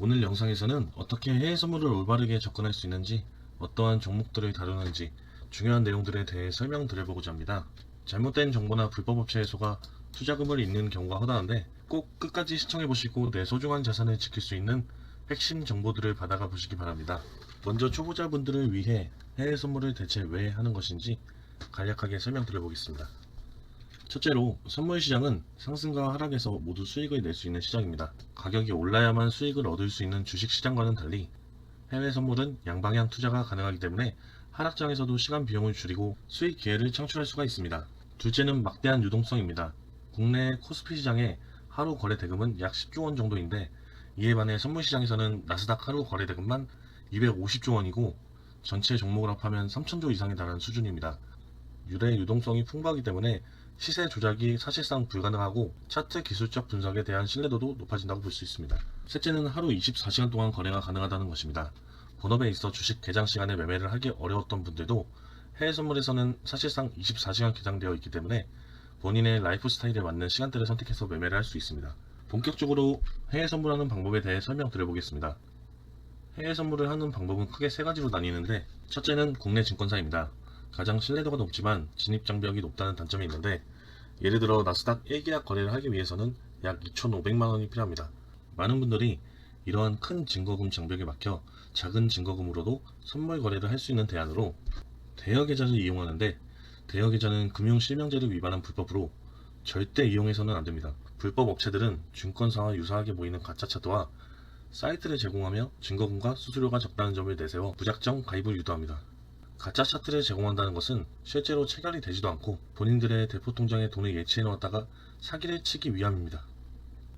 오늘 영상에서는 어떻게 해외 선물을 올바르게 접근할 수 있는지 어떠한 종목들을 다루는지 중요한 내용들에 대해 설명드려보고자 합니다. 잘못된 정보나 불법 업체 해소가 투자금을 잃는 경우가 허다한데 꼭 끝까지 시청해보시고 내 소중한 자산을 지킬 수 있는 핵심 정보들을 받아가 보시기 바랍니다. 먼저 초보자분들을 위해 해외 선물을 대체 왜 하는 것인지 간략하게 설명드려보겠습니다. 첫째로 선물 시장은 상승과 하락에서 모두 수익을 낼 수 있는 시장입니다. 가격이 올라야만 수익을 얻을 수 있는 주식 시장과는 달리 해외 선물은 양방향 투자가 가능하기 때문에 하락장에서도 시간 비용을 줄이고 수익 기회를 창출할 수가 있습니다. 둘째는 막대한 유동성입니다. 국내 코스피 시장의 하루 거래 대금은 약 10조 원 정도인데 이에 반해 선물 시장에서는 나스닥 하루 거래 대금만 250조 원이고 전체 종목을 합하면 3천조 이상에 달하는 수준입니다. 유래 유동성이 풍부하기 때문에 시세 조작이 사실상 불가능하고 차트 기술적 분석에 대한 신뢰도도 높아진다고 볼 수 있습니다. 셋째는 하루 24시간 동안 거래가 가능하다는 것입니다. 본업에 있어 주식 개장 시간에 매매를 하기 어려웠던 분들도 해외 선물에서는 사실상 24시간 개장되어 있기 때문에 본인의 라이프 스타일에 맞는 시간대를 선택해서 매매를 할 수 있습니다. 본격적으로 해외 선물하는 방법에 대해 설명드려 보겠습니다. 해외 선물을 하는 방법은 크게 세 가지로 나뉘는데 첫째는 국내 증권사입니다. 가장 신뢰도가 높지만 진입 장벽이 높다는 단점이 있는데 예를 들어 나스닥 1계약 거래를 하기 위해서는 약 2,500만 원이 필요합니다. 많은 분들이 이러한 큰 증거금 장벽에 막혀 작은 증거금으로도 선물 거래를 할 수 있는 대안으로 대여 계좌를 이용하는데 대여 계좌는 금융 실명제를 위반한 불법으로 절대 이용해서는 안 됩니다. 불법 업체들은 증권사와 유사하게 보이는 가짜 차트와 사이트를 제공하며 증거금과 수수료가 적다는 점을 내세워 무작정 가입을 유도합니다. 가짜 차트를 제공한다는 것은 실제로 체결이 되지도 않고 본인들의 대포 통장에 돈을 예치해 놓았다가 사기를 치기 위함입니다.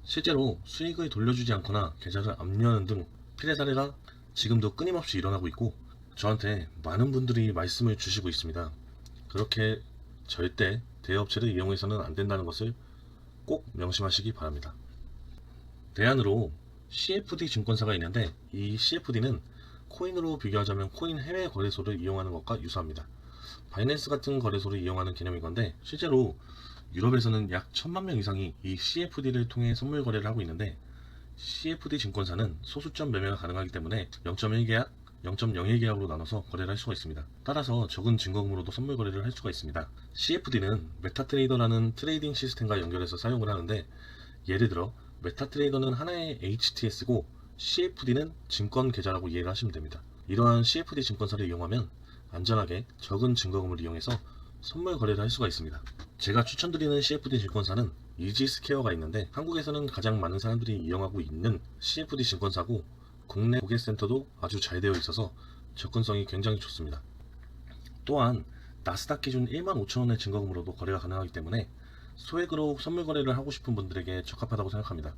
실제로 수익을 돌려주지 않거나 계좌를 압류하는 등 피해 사례가 지금도 끊임없이 일어나고 있고 저한테 많은 분들이 말씀을 주시고 있습니다. 그렇게 절대 대업체를 이용해서는 안 된다는 것을 꼭 명심하시기 바랍니다. 대안으로 CFD 증권사가 있는데 이 CFD는 코인으로 비교하자면 코인 해외 거래소를 이용하는 것과 유사합니다. 바이낸스 같은 거래소를 이용하는 개념인 건데 실제로 유럽에서는 약 천만 명 이상이 이 CFD를 통해 선물 거래를 하고 있는데 CFD 증권사는 소수점 매매가 가능하기 때문에 0.1계약, 0.01계약으로 나눠서 거래를 할 수가 있습니다. 따라서 적은 증거금으로도 선물 거래를 할 수가 있습니다. CFD는 메타트레이더라는 트레이딩 시스템과 연결해서 사용을 하는데 예를 들어 메타트레이더는 하나의 HTS고 CFD는 증권 계좌라고 이해를 하시면 됩니다. 이러한 CFD 증권사를 이용하면 안전하게 적은 증거금을 이용해서 선물 거래를 할 수가 있습니다. 제가 추천드리는 CFD 증권사는 이지스퀘어가 있는데 한국에서는 가장 많은 사람들이 이용하고 있는 CFD 증권사고 국내 고객센터도 아주 잘 되어 있어서 접근성이 굉장히 좋습니다. 또한 나스닥 기준 1만 5천원의 증거금으로도 거래가 가능하기 때문에 소액으로 선물 거래를 하고 싶은 분들에게 적합하다고 생각합니다.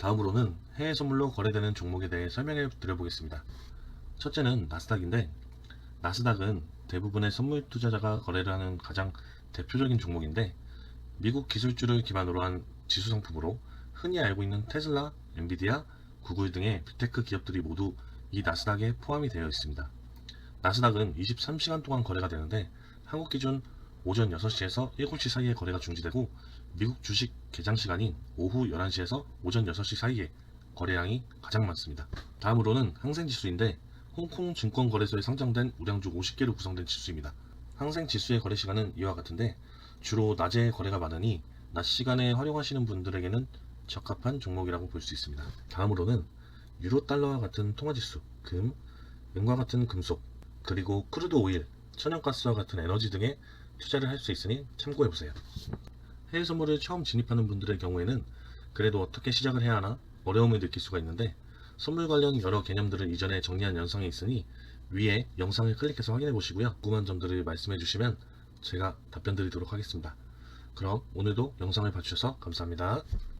다음으로는 해외 선물로 거래되는 종목에 대해 설명해 드려보겠습니다. 첫째는 나스닥인데 나스닥은 대부분의 선물 투자자가 거래를 하는 가장 대표적인 종목인데 미국 기술주를 기반으로 한 지수 상품으로 흔히 알고 있는 테슬라, 엔비디아, 구글 등의 빅테크 기업들이 모두 이 나스닥에 포함이 되어 있습니다. 나스닥은 23시간 동안 거래가 되는데 한국 기준 오전 6시에서 7시 사이에 거래가 중지되고 미국 주식 개장 시간인 오후 11시에서 오전 6시 사이에 거래량이 가장 많습니다. 다음으로는 항생지수인데 홍콩 증권거래소에 상장된 우량주 50개로 구성된 지수입니다. 항생 지수의 거래 시간은 이와 같은데 주로 낮에 거래가 많으니 낮 시간에 활용하시는 분들에게는 적합한 종목이라고 볼 수 있습니다. 다음으로는 유로 달러와 같은 통화지수, 금, 은과 같은 금속, 그리고 크루드 오일, 천연가스와 같은 에너지 등에 투자를 할 수 있으니 참고해 보세요. 해외 선물을 처음 진입하는 분들의 경우에는 그래도 어떻게 시작을 해야 하나 어려움을 느낄 수가 있는데 선물 관련 여러 개념들을 이전에 정리한 영상이 있으니 위에 영상을 클릭해서 확인해 보시고요. 궁금한 점들을 말씀해 주시면 제가 답변 드리도록 하겠습니다. 그럼 오늘도 영상을 봐주셔서 감사합니다.